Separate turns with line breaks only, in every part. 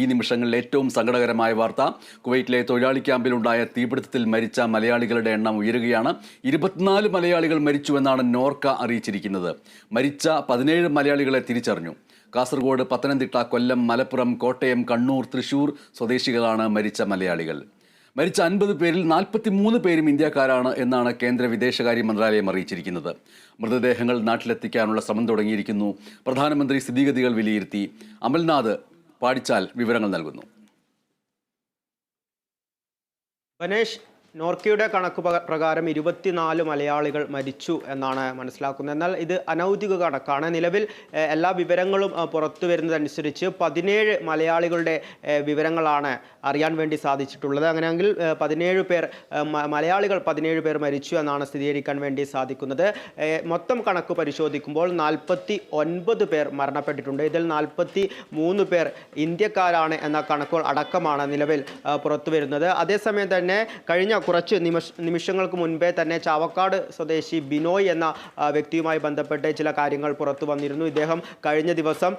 ഈ നിമിഷങ്ങളിൽ ഏറ്റവും സങ്കടകരമായ വാർത്ത കുവൈറ്റിലെ തൊഴിലാളി ക്യാമ്പിലുണ്ടായ തീപിടുത്തത്തിൽ മരിച്ച മലയാളികളുടെ എണ്ണം ഉയരുകയാണ്. ഇരുപത്തിനാല് മലയാളികൾ മരിച്ചുവെന്നാണ് നോർക്ക അറിയിച്ചിരിക്കുന്നത്. മരിച്ച പതിനേഴ് മലയാളികളെ തിരിച്ചറിഞ്ഞു. കാസർഗോഡ് പത്തനംതിട്ട കൊല്ലം മലപ്പുറം കോട്ടയം കണ്ണൂർ തൃശൂർ സ്വദേശികളാണ് മരിച്ച മലയാളികൾ. മരിച്ച അൻപത് പേരിൽ നാൽപ്പത്തി മൂന്ന് പേരും ഇന്ത്യക്കാരാണ് എന്നാണ് കേന്ദ്ര വിദേശകാര്യ മന്ത്രാലയം അറിയിച്ചിരിക്കുന്നത്. മൃതദേഹങ്ങൾ നാട്ടിലെത്തിക്കാനുള്ള ശ്രമം തുടങ്ങിയിരിക്കുന്നു. പ്രധാനമന്ത്രി സ്ഥിതിഗതികൾ വിലയിരുത്തി. അമൽനാഥ് പാടിച്ചാൽ വിവരങ്ങൾ നൽകുന്നു.
ബനേഷ് നോർക്കയുടെ കണക്ക് പ്രകാരം ഇരുപത്തിനാല് മലയാളികൾ മരിച്ചു എന്നാണ് മനസ്സിലാക്കുന്നത്. എന്നാൽ ഇത് അനൗദ്യോഗിക കണക്കാണ്. നിലവിൽ എല്ലാ വിവരങ്ങളും പുറത്തു വരുന്നതനുസരിച്ച് പതിനേഴ് മലയാളികളുടെ വിവരങ്ങളാണ് അറിയാൻ വേണ്ടി സാധിച്ചിട്ടുള്ളത്. അങ്ങനെയെങ്കിൽ പതിനേഴ് പേർ മലയാളികൾ പതിനേഴ് പേർ മരിച്ചു എന്നാണ് സ്ഥിരീകരിക്കാൻ വേണ്ടി സാധിക്കുന്നത്. മൊത്തം കണക്ക് പരിശോധിക്കുമ്പോൾ നാൽപ്പത്തി ഒൻപത് പേർ മരണപ്പെട്ടിട്ടുണ്ട്. ഇതിൽ നാൽപ്പത്തി മൂന്ന് പേർ ഇന്ത്യക്കാരാണ് എന്ന കണക്കുകൾ അടക്കമാണ് നിലവിൽ പുറത്തു വരുന്നത്. അതേസമയം തന്നെ കഴിഞ്ഞ കുറച്ച് നിമിഷ നിമിഷങ്ങൾക്ക് മുൻപേ തന്നെ ചാവക്കാട് സ്വദേശി ബിനോയ് എന്ന വ്യക്തിയുമായി ബന്ധപ്പെട്ട് ചില കാര്യങ്ങൾ പുറത്തു വന്നിരുന്നു. ഇദ്ദേഹം കഴിഞ്ഞ ദിവസം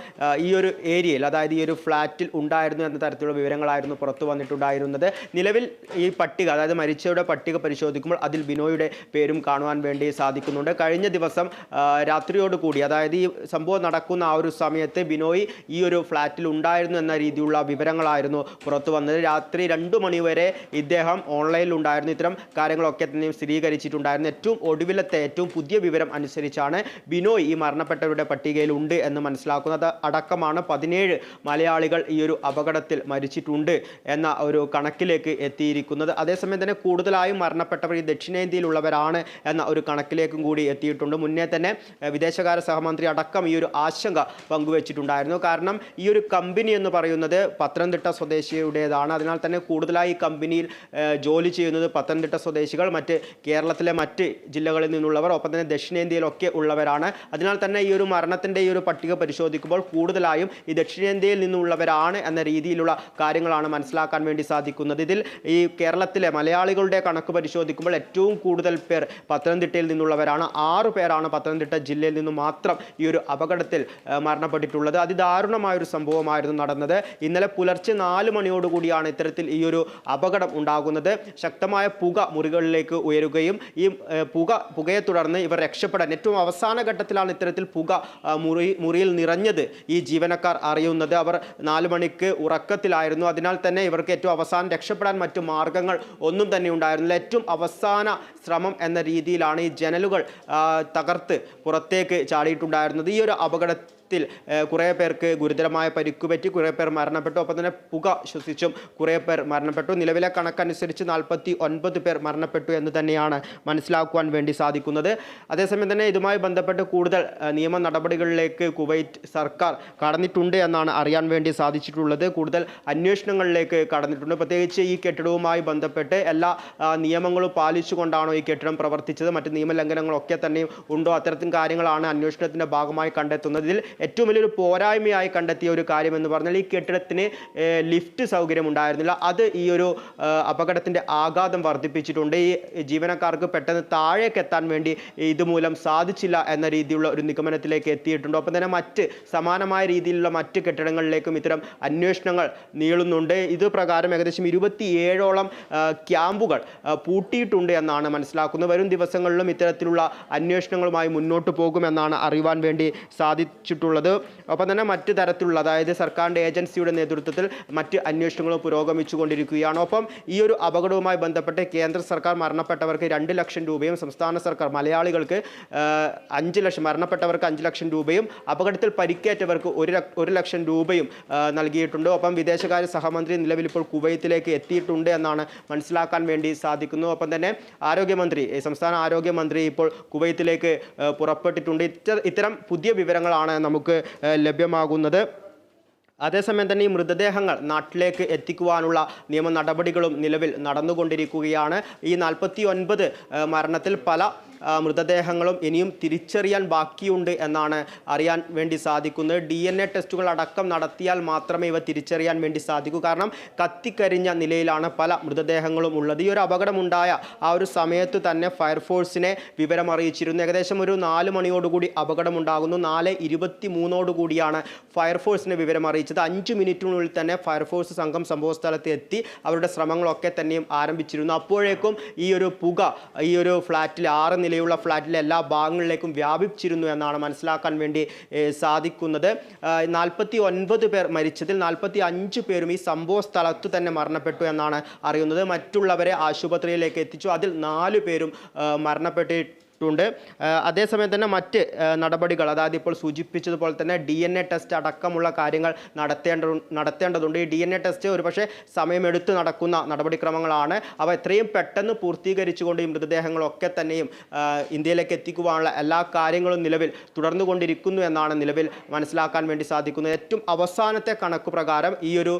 ഈ ഒരു ഏരിയയിൽ അതായത് ഈ ഒരു ഫ്ലാറ്റിൽ ഉണ്ടായിരുന്നു എന്ന തരത്തിലുള്ള വിവരങ്ങളായിരുന്നു പുറത്തു വന്നിട്ടുണ്ടായിരുന്നത്. നിലവിൽ ഈ പട്ടിക അതായത് മരിച്ചവരുടെ പട്ടിക പരിശോധിക്കുമ്പോൾ അതിൽ ബിനോയുടെ പേരും കാണുവാൻ വേണ്ടി സാധിക്കുന്നുണ്ട്. കഴിഞ്ഞ ദിവസം രാത്രിയോടുകൂടി രാത്രിയോട് കൂടി അതായത് ഈ സംഭവം നടക്കുന്ന ആ ഒരു സമയത്ത് ബിനോയ് ഈ ഒരു ഫ്ലാറ്റിൽ ഉണ്ടായിരുന്നു എന്ന രീതിയിലുള്ള വിവരങ്ങളായിരുന്നു പുറത്തു വന്നത്. രാത്രി രണ്ടു മണിവരെ ഇദ്ദേഹം ഓൺലൈനിൽ ഉണ്ടായിരുന്നു. ഇത്തരം കാര്യങ്ങളൊക്കെ തന്നെയും സ്ഥിരീകരിച്ചിട്ടുണ്ടായിരുന്നു. ഏറ്റവും ഒടുവിലത്തെ ഏറ്റവും പുതിയ വിവരം അനുസരിച്ചാണ് ബിനോയ് ഈ മരണപ്പെട്ടവരുടെ പട്ടികയിൽ ഉണ്ട് എന്ന് മനസ്സിലാക്കുന്നത്. അടക്കമാണ് പതിനേഴ് മലയാളികൾ ഈ ഒരു അപകടത്തിൽ മരിച്ചിട്ടുണ്ട് എന്ന ഒരു കണക്കിലേക്ക് എത്തിയിരിക്കുന്നത്. അതേസമയം തന്നെ കൂടുതലായും മരണപ്പെട്ടവർ ഈ ദക്ഷിണേന്ത്യയിലുള്ളവരാണ് എന്ന ഒരു കണക്കിലേക്കും കൂടി എത്തിയിട്ടുണ്ട്. മുന്നേ തന്നെ വിദേശകാര്യ സഹമന്ത്രി അടക്കം ഈ ഒരു ആശങ്ക പങ്കുവച്ചിട്ടുണ്ടായിരുന്നു. കാരണം ഈ ഒരു കമ്പനി എന്ന് പറയുന്നത് പത്തനംതിട്ട സ്വദേശിയുടേതാണ്. അതിനാൽ തന്നെ കൂടുതലായി കമ്പനിയിൽ ജോലി ജോലി ചെയ്യുന്നത് പത്തനംതിട്ട സ്വദേശികൾ മറ്റ് കേരളത്തിലെ മറ്റ് ജില്ലകളിൽ നിന്നുള്ളവർ ഒപ്പം തന്നെ ദക്ഷിണേന്ത്യയിലൊക്കെ ഉള്ളവരാണ്. അതിനാൽ തന്നെ ഈ ഒരു മരണത്തിന്റെ ഈ ഒരു പട്ടിക പരിശോധിക്കുമ്പോൾ കൂടുതലായും ഈ ദക്ഷിണേന്ത്യയിൽ നിന്നുള്ളവരാണ് എന്ന രീതിയിലുള്ള കാര്യങ്ങളാണ് മനസ്സിലാക്കാൻ വേണ്ടി സാധിക്കുന്നത്. ഇതിൽ ഈ കേരളത്തിലെ മലയാളികളുടെ കണക്ക് പരിശോധിക്കുമ്പോൾ ഏറ്റവും കൂടുതൽ പേർ പത്തനംതിട്ടയിൽ നിന്നുള്ളവരാണ്. ആറു പേരാണ് പത്തനംതിട്ട ജില്ലയിൽ നിന്ന് മാത്രം ഈ ഒരു അപകടത്തിൽ മരണപ്പെട്ടിട്ടുള്ളത്. അതിദാരുണമായ ഒരു സംഭവമായിരുന്നു നടന്നത്. ഇന്നലെ പുലർച്ചെ നാല് മണിയോടുകൂടിയാണ് ഇത്തരത്തിൽ ഈ ഒരു അപകടം ഉണ്ടാകുന്നത്. ശക്തമായ പുക മുറികളിലേക്ക് ഉയരുകയും ഈ പുക പുകയെ തുടർന്ന് ഇവർ രക്ഷപ്പെടാൻ ഏറ്റവും അവസാന ഘട്ടത്തിലാണ് ഇത്തരത്തിൽ പുക മുറി മുറിയിൽ നിറഞ്ഞത് ഈ ജീവനക്കാർ അറിയുന്നത്. അവർ നാല് മണിക്ക് ഉറക്കത്തിലായിരുന്നു. അതിനാൽ തന്നെ ഇവർക്ക് ഏറ്റവും അവസാനം രക്ഷപ്പെടാൻ മറ്റു മാർഗങ്ങൾ ഒന്നും തന്നെ ഉണ്ടായിരുന്നില്ല. ഏറ്റവും അവസാന ശ്രമം എന്ന രീതിയിലാണ് ഈ ജനലുകൾ തകർത്ത് പുറത്തേക്ക് ചാടിയിട്ടുണ്ടായിരുന്നത്. ഈ ഒരു അപകടത്തിൽ കുറേ പേർക്ക് ഗുരുതരമായ പരിക്ക് പറ്റി കുറേ പേർ മരണപ്പെട്ടു. ഒപ്പം തന്നെ പുക ശ്വസിച്ചും കുറേ പേർ മരണപ്പെട്ടു. നിലവിലെ കണക്കനുസരിച്ച് നാൽപ്പത്തി ഒൻപത് പേർ മരണപ്പെട്ടു എന്ന് തന്നെയാണ് മനസ്സിലാക്കുവാൻ വേണ്ടി സാധിക്കുന്നത്. അതേസമയം തന്നെ ഇതുമായി ബന്ധപ്പെട്ട് കൂടുതൽ നിയമ നടപടികളിലേക്ക് കുവൈറ്റ് സർക്കാർ കടന്നിട്ടുണ്ട് എന്നാണ് അറിയാൻ വേണ്ടി സാധിച്ചിട്ടുള്ളത്. കൂടുതൽ അന്വേഷണങ്ങളിലേക്ക് കടന്നിട്ടുണ്ട്. പ്രത്യേകിച്ച് ഈ കെട്ടിടവുമായി ബന്ധപ്പെട്ട് എല്ലാ നിയമങ്ങളും പാലിച്ചുകൊണ്ടാണോ ഈ കെട്ടിടം പ്രവർത്തിച്ചത്? മറ്റ് നിയമലംഘനങ്ങളൊക്കെ തന്നെയും ഉണ്ടോ? അത്തരത്തിൽ കാര്യങ്ങളാണ് അന്വേഷണത്തിന്റെ ഭാഗമായി കണ്ടെത്തുന്നത് ഇതിൽ ഏറ്റവും വലിയൊരു പോരായ്മയായി കണ്ടെത്തിയ ഒരു കാര്യമെന്ന് പറഞ്ഞാൽ ഈ കെട്ടിടത്തിന് ലിഫ്റ്റ് സൗകര്യം ഉണ്ടായിരുന്നില്ല. അത് ഈ ഒരു അപകടത്തിന്റെ ആഘാതം വർദ്ധിപ്പിച്ചിട്ടുണ്ട്. ഈ ജീവനക്കാർക്ക് പെട്ടെന്ന് താഴേക്ക് എത്താൻ വേണ്ടി ഇതുമൂലം സാധിച്ചില്ല എന്ന രീതിയിലുള്ള ഒരു നിഗമനത്തിലേക്ക് എത്തിയിട്ടുണ്ട്. ഒപ്പം തന്നെ മറ്റ് സമാനമായ രീതിയിലുള്ള മറ്റ് കെട്ടിടങ്ങളിലേക്കും ഇത്തരം അന്വേഷണങ്ങൾ നീളുന്നുണ്ട്. ഇത് പ്രകാരം ഏകദേശം ഇരുപത്തിയേഴോളം ക്യാമ്പുകൾ പൂട്ടിയിട്ടുണ്ട് എന്നാണ് മനസ്സിലാക്കുന്നത്. വരും ദിവസങ്ങളിലും ഇത്തരത്തിലുള്ള അന്വേഷണങ്ങളുമായി മുന്നോട്ട് പോകുമെന്നാണ് അറിയുവാൻ വേണ്ടി സാധിച്ചിട്ടുള്ളത് ഒപ്പം തന്നെ മറ്റ് തരത്തിലുള്ള അതായത് സർക്കാരിന്റെ ഏജൻസിയുടെ നേതൃത്വത്തിൽ മറ്റ് അന്വേഷണങ്ങളും പുരോഗമിച്ചുകൊണ്ടിരിക്കുകയാണ്. ഒപ്പം ഈ ഒരു അപകടവുമായി ബന്ധപ്പെട്ട് കേന്ദ്ര സർക്കാർ മരണപ്പെട്ടവർക്ക് രണ്ട് ലക്ഷം രൂപയും സംസ്ഥാന സർക്കാർ മലയാളികൾക്ക് അഞ്ച് ലക്ഷം മരണപ്പെട്ടവർക്ക് അഞ്ച് ലക്ഷം രൂപയും അപകടത്തിൽ പരിക്കേറ്റവർക്ക് ഒരു ഒരു ലക്ഷം രൂപയും നൽകിയിട്ടുണ്ട്. ഒപ്പം വിദേശകാര്യ സഹമന്ത്രി നിലവിൽ ഇപ്പോൾ കുവൈത്തിലേക്ക് എത്തിയിട്ടുണ്ട് എന്നാണ് മനസ്സിലാക്കാൻ വേണ്ടി സാധിക്കുന്നു. ഒപ്പം തന്നെ ആരോഗ്യമന്ത്രി സംസ്ഥാന ആരോഗ്യമന്ത്രി ഇപ്പോൾ കുവൈത്തിലേക്ക് പുറപ്പെട്ടിട്ടുണ്ട്. ഇത്തരം പുതിയ വിവരങ്ങളാണ് നമുക്ക് ലഭ്യമാകുന്നത്. അതേസമയം തന്നെ ഈ മൃതദേഹങ്ങൾ നാട്ടിലേക്ക് എത്തിക്കുവാനുള്ള നിയമ നടപടികളും നിലവിൽ നടന്നുകൊണ്ടിരിക്കുകയാണ്. ഈ നാൽപ്പത്തി ഒൻപത് മരണത്തിൽ പല മൃതദേഹങ്ങളും ഇനിയും തിരിച്ചറിയാൻ ബാക്കിയുണ്ട് എന്നാണ് അറിയാൻ വേണ്ടി സാധിക്കുന്നത്. ഡി എൻ എ ടെസ്റ്റുകൾ അടക്കം നടത്തിയാൽ മാത്രമേ ഇവ തിരിച്ചറിയാൻ വേണ്ടി സാധിക്കൂ. കാരണം കത്തിക്കരിഞ്ഞ നിലയിലാണ് പല മൃതദേഹങ്ങളും ഉള്ളത്. ഈ ഒരു അപകടമുണ്ടായ ആ ഒരു സമയത്ത് തന്നെ ഫയർഫോഴ്സിനെ വിവരം അറിയിച്ചിരുന്നു ഏകദേശം ഒരു നാല് മണിയോടുകൂടി അപകടമുണ്ടാകുന്നു. നാല് ഇരുപത്തി മൂന്നോടുകൂടിയാണ് ഫയർഫോഴ്സിനെ വിവരം അറിയിച്ചത് അഞ്ച് മിനിറ്റിനുള്ളിൽ തന്നെ ഫയർഫോഴ്സ് സംഘം സംഭവസ്ഥലത്ത് എത്തി അവരുടെ ശ്രമങ്ങളൊക്കെ തന്നെയും ആരംഭിച്ചിരുന്നു. അപ്പോഴേക്കും ഈ ഒരു പുക ഈ ഒരു ഫ്ലാറ്റിൽ ആറ് നിലയുള്ള ഫ്ലാറ്റിലെ എല്ലാ ഭാഗങ്ങളിലേക്കും വ്യാപിച്ചിരുന്നു എന്നാണ് മനസ്സിലാക്കാൻ വേണ്ടി സാധിക്കുന്നത്. നാൽപ്പത്തി ഒൻപത് പേർ മരിച്ചതിൽ നാൽപ്പത്തി അഞ്ച് പേരും ഈ സംഭവ സ്ഥലത്തു തന്നെ മരണപ്പെട്ടു എന്നാണ് അറിയുന്നത്. മറ്റുള്ളവരെ ആശുപത്രിയിലേക്ക് എത്തിച്ചു. അതിൽ നാല് പേരും മരണപ്പെട്ടിട്ടുണ്ട് ആ, അതേസമയം തന്നെ മറ്റ് നടപടികൾ അതായത് ഇപ്പോൾ സൂചിപ്പിച്ചതുപോലെ തന്നെ ഡി എൻ എ ടെസ്റ്റ് അടക്കമുള്ള കാര്യങ്ങൾ നടത്തേണ്ട നടത്തേണ്ടതുണ്ട്. ഈ ഡി എൻ എ ടെസ്റ്റ് ഒരുപക്ഷെ സമയമെടുത്ത് നടക്കുന്ന നടപടിക്രമങ്ങളാണ്. അവ എത്രയും പെട്ടെന്ന് പൂർത്തീകരിച്ചുകൊണ്ട് ഈ മൃതദേഹങ്ങളൊക്കെ തന്നെയും ഇന്ത്യയിലേക്ക് എത്തിക്കുവാനുള്ള എല്ലാ കാര്യങ്ങളും നിലവിൽ തുടർന്നുകൊണ്ടിരിക്കുന്നു എന്നാണ് നിലവിൽ മനസ്സിലാക്കാൻ വേണ്ടി സാധിക്കുന്നത്. ഏറ്റവും അവസാനത്തെ കണക്ക് പ്രകാരം ഈ ഒരു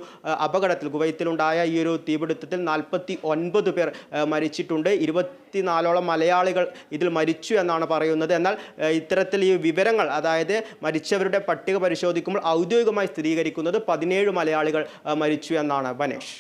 അപകടത്തിൽ കുവൈത്തിലുണ്ടായ ഈ ഒരു തീപിടുത്തത്തിൽ നാൽപ്പത്തി ഒൻപത് പേർ മരിച്ചിട്ടുണ്ട്. ഇരുപത്തിനാലോളം മലയാളികൾ ഇതിൽ മരിച്ചു എന്നാണ് പറയുന്നത്. എന്നാൽ ഇത്തരത്തിൽ ഈ വിവരങ്ങൾ അതായത് മരിച്ചവരുടെ പട്ടിക പരിശോധിക്കുമ്പോൾ ഔദ്യോഗികമായി സ്ഥിരീകരിക്കുന്നത് പതിനേഴ് മലയാളികൾ മരിച്ചു എന്നാണ്. ബനേഷ്